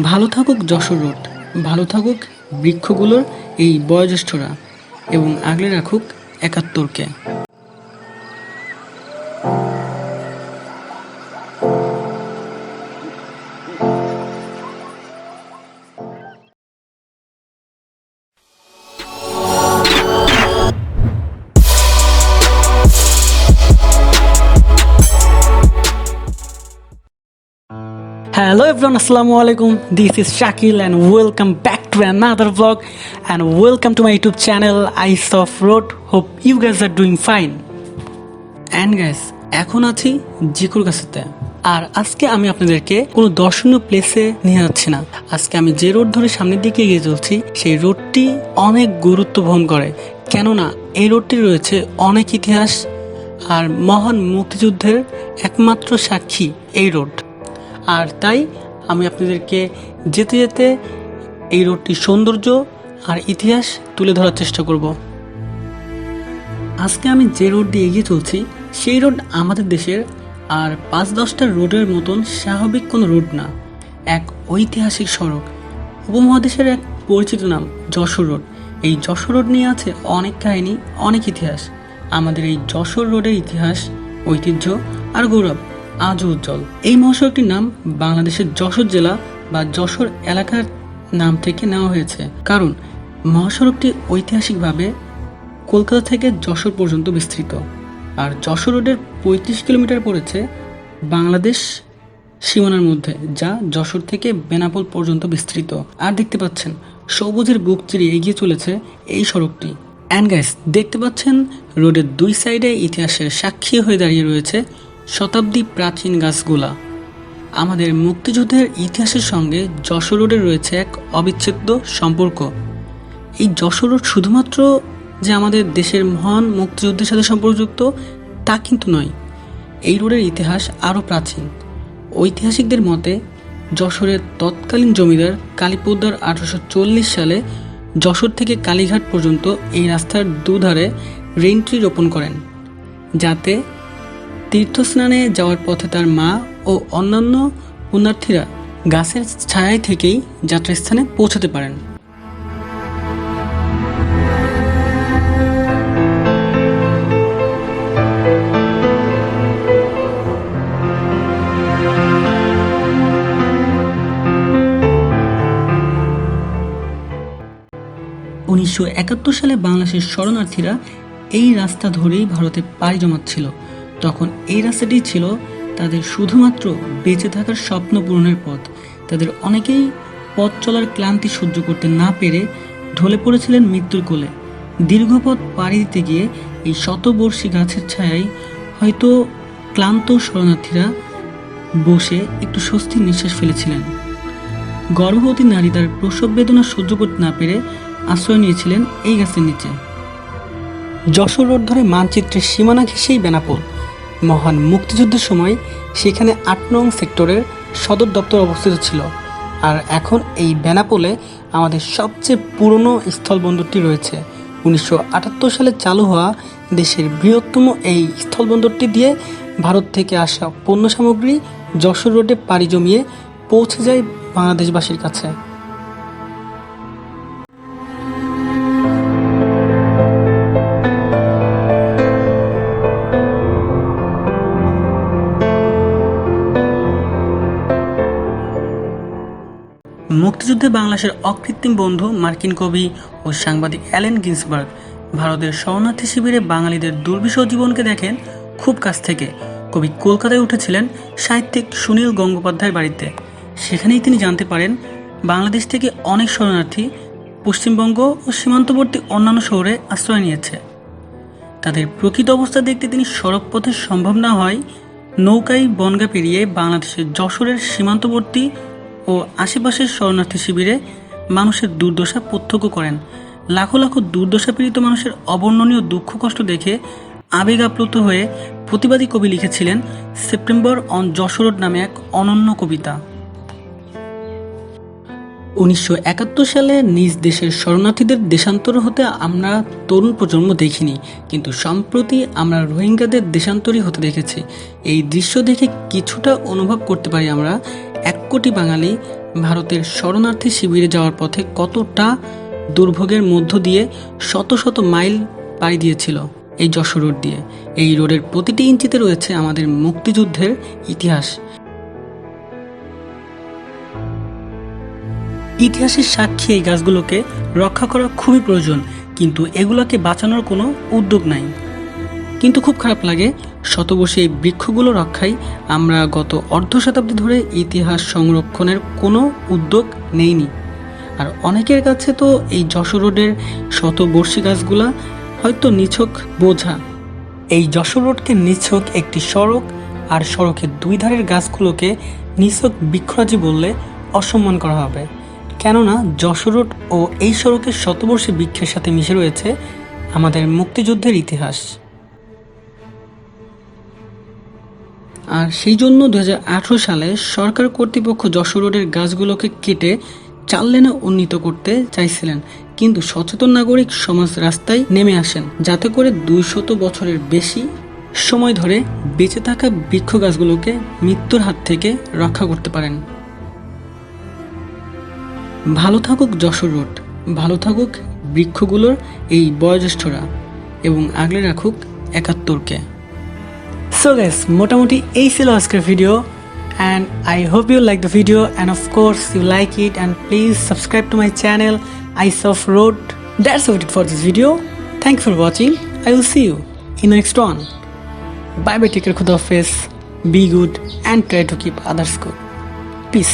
ভালো থাকুক যশোর রোড ভালো থাকুক বৃক্ষগুলোর এই বয়োজ্যেষ্ঠরা এবং আগলে রাখুক একাত্তরকে। হ্যালো এভরিওয়ান আসসালামু আলাইকুম this is Shakil and welcome back to another blog and welcome to my YouTube channel Eyes of Road hope you guys are doing fine and guys এখন আছি জিকুর কাছেতে। আর আজকে আমি আপনাদেরকে কোনো দর্শনীয় প্লেসে নিয়ে যাচ্ছি না। আজকে আমি যে রোড ধরে সামনের দিকে এগিয়ে চলছি, সেই রোডটি অনেক গুরুত্ব বহন করে। কেননা এই রোডটি রয়েছে অনেক ইতিহাস আর মহান মুক্তিযুদ্ধের একমাত্র সাক্ষী এই রোড আর তাই আমি আপনাদেরকে যেতে যেতে এই রোডটির সৌন্দর্য আর ইতিহাস তুলে ধরার চেষ্টা করব। আজকে আমি যে রোড দিয়ে এগিয়ে চলছি, সেই রোড আমাদের দেশের আর পাঁচ দশটা রোডের মতন স্বাভাবিক কোনো রোড না। এক ঐতিহাসিক সড়ক, উপমহাদেশের এক পরিচিত নাম, যশোর রোড। এই যশোর রোড নিয়ে আছে অনেক কাহিনী, অনেক ইতিহাস। আমাদের এই যশোর রোডের ইতিহাস, ঐতিহ্য আর গৌরব আজও উজ্জ্বল। এই মহাসড়কটির নাম বাংলাদেশের যশোর জেলা বা যশোর এলাকার নাম থেকে নেওয়া হয়েছে। কারণ মহাসড়কটি ঐতিহাসিকভাবে কলকাতা থেকে যশোর পর্যন্ত বিস্তৃত। আর যশোর রোডের পঁয়ত্রিশ কিলোমিটার পড়েছে বাংলাদেশ সীমানার মধ্যে, যা যশোর থেকে বেনাপোল পর্যন্ত বিস্তৃত। আর দেখতে পাচ্ছেন, সবুজের বুক চিরে এগিয়ে চলেছে এই সড়কটি। অ্যান্ড গ্যাস দেখতে পাচ্ছেন, রোডের দুই সাইডে ইতিহাসের সাক্ষী হয়ে দাঁড়িয়ে রয়েছে শতাব্দী প্রাচীন গাছগুলা। আমাদের মুক্তিযুদ্ধের ইতিহাসের সঙ্গে যশোর রোডের রয়েছে এক অবিচ্ছেদ্য সম্পর্ক। এই যশোর রোড শুধুমাত্র যে আমাদের দেশের মহান মুক্তিযুদ্ধের সাথে সম্পর্কযুক্ত, তা কিন্তু নয়। এই রোডের ইতিহাস আরও প্রাচীন। ঐতিহাসিকদের মতে, যশোরের তৎকালীন জমিদার কালীপোদ্দার আঠারোশো চল্লিশ সালে যশোর থেকে কালীঘাট পর্যন্ত এই রাস্তার দুধারে রেন্ট্রি রোপণ করেন। যাতে তীর্থস্নানে যাওয়ার পথে তার মা ও অন্যান্য পুণ্যার্থীরা গাছের ছায়ায় থেকেই যাত্রাস্থানে পৌঁছাতে পারেন। উনিশশো একাত্তর সালে বাংলাদেশের শরণার্থীরা এই রাস্তা ধরেই ভারতে পাড়ি জমাচ্ছিল। তখন এই রাস্তাটি ছিল তাদের শুধুমাত্র বেঁচে থাকার স্বপ্ন পূরণের পথ। তাদের অনেকেই পথ চলার ক্লান্তি সহ্য করতে না পেরে ঢলে পড়েছিলেন মৃত্যুর কোলে। দীর্ঘ পথ পাড়ি দিতে গিয়ে এই শতবর্ষী গাছের ছায়ায় হয়তো ক্লান্ত শরণার্থীরা বসে একটু স্বস্তির নিঃশ্বাস ফেলেছিলেন। গর্ভবতী নারী তার প্রসব বেদনা সহ্য করতে না পেরে আশ্রয় নিয়েছিলেন এই গাছের নিচে। যশোর রোড ধরে মানচিত্রের সীমানা ঘেঁষেই বেনাপোল। মহান মুক্তিযুদ্ধের সময় সেখানে আট নং সেক্টরের সদর দপ্তর অবস্থিত ছিল। আর এখন এই বেনাপোলে আমাদের সবচেয়ে পুরনো স্থলবন্দরটি রয়েছে। উনিশশো আটাত্তর সালে চালু হওয়া দেশের বৃহত্তম এই স্থলবন্দরটি দিয়ে ভারত থেকে আসা পণ্য সামগ্রী যশোর রোডে পাড়ি জমিয়ে পৌঁছে যায় বাংলাদেশবাসীর কাছে। মুক্তিযুদ্ধে বাংলাদেশের অকৃত্রিম বন্ধু মার্কিন কবি ও সাংবাদিক অ্যালেন গিন্সবার্গ ভারতের শরণার্থী শিবিরে বাঙালিদের দুর্বিষহ জীবনকে দেখেন খুব কাছ থেকে। কবি কলকাতায় উঠেছিলেন সাহিত্যিক সুনীল গঙ্গোপাধ্যায়ের বাড়িতে। সেখানেই তিনি জানতে পারেন, বাংলাদেশ থেকে অনেক শরণার্থী পশ্চিমবঙ্গ ও সীমান্তবর্তী অন্যান্য শহরে আশ্রয় নিয়েছে। তাদের প্রকৃত অবস্থা দেখতে তিনি সড়ক পথে সম্ভব না হয় নৌকায় বনগা পেরিয়ে বাংলাদেশের যশোরের সীমান্তবর্তী ও আশেপাশের শরণার্থী শিবিরে মানুষের দুর্দশা প্রত্যক্ষ করেন। লাখো লাখো দুর্দশা পীড়িত মানুষের অবর্ণনীয় দুঃখ কষ্ট দেখে আবেগ আপ্লুত হয়ে প্রতিবাদী কবি লিখেছিলেন সেপ্টেম্বর অন যশোরোড নামে এক অনন্য কবিতা। উনিশশো একাত্তর সালে নিজ দেশের শরণার্থীদের দেশান্তর হতে আমরা তরুণ প্রজন্ম দেখিনি, কিন্তু সম্প্রতি আমরা রোহিঙ্গাদের দেশান্তরই হতে দেখেছি। এই দৃশ্য দেখে কিছুটা অনুভব করতে পারি আমরা এক কোটি বাঙালি ভারতের শরণার্থী শিবিরে যাওয়ার পথে কতটা দুর্ভোগের মধ্য দিয়ে শত শত মাইল পাড়ি দিয়েছিল এই যশোর রোড দিয়ে। এই রোডের প্রতিটি ইঞ্চিতে রয়েছে আমাদের মুক্তিযুদ্ধের ইতিহাস। ইতিহাসের সাক্ষী এই গাছগুলোকে রক্ষা করা খুবই প্রয়োজন, কিন্তু এগুলোকে বাঁচানোর কোনো উদ্যোগ নাই। কিন্তু খুব খারাপ লাগে শতবর্ষী এই বৃক্ষগুলো রক্ষায় আমরা গত অর্ধ শতাব্দী ধরে ইতিহাস সংরক্ষণের কোনো উদ্যোগ নেইনি। আর অনেকের কাছে তো এই যশোর রোডের শতবর্ষী গাছগুলা হয়তো নিছক বোঝা। এই যশোর রোডকে নিছক একটি সড়ক আর সড়কের দুই ধারের গাছগুলোকে নিছক বৃক্ষরাজি বললে অসম্মান করা হবে। কেননা যশোর রোড ও এই সড়কের শতবর্ষী বৃক্ষের সাথে মিশে রয়েছে আমাদের মুক্তিযুদ্ধের ইতিহাস। আর সেই জন্য দু হাজার আঠেরো সালে সরকার কর্তৃপক্ষ যশোর রোডের গাছগুলোকে কেটে চার লেনে উন্নীত করতে চাইছিলেন। কিন্তু সচেতন নাগরিক সমাজ রাস্তায় নেমে আসেন, যাতে করে দুইশত বছরের বেশি সময় ধরে বেঁচে থাকা বৃক্ষ গাছগুলোকে মৃত্যুর হাত থেকে রক্ষা করতে পারেন। ভালো থাকুক যশোর রোড, ভালো থাকুক বৃক্ষগুলোর এই বয়োজ্যেষ্ঠরা, এবং আগলে রাখুক একাত্তরকে। সো গ্যাস মোটামুটি এই ছিল আজকের video and I hope you like the video and of course you like it and please subscribe to my channel Eyes of Road that's wait for this video thank for watching I will see you in next one bye bye take care খুদ office be good and try to keep others good peace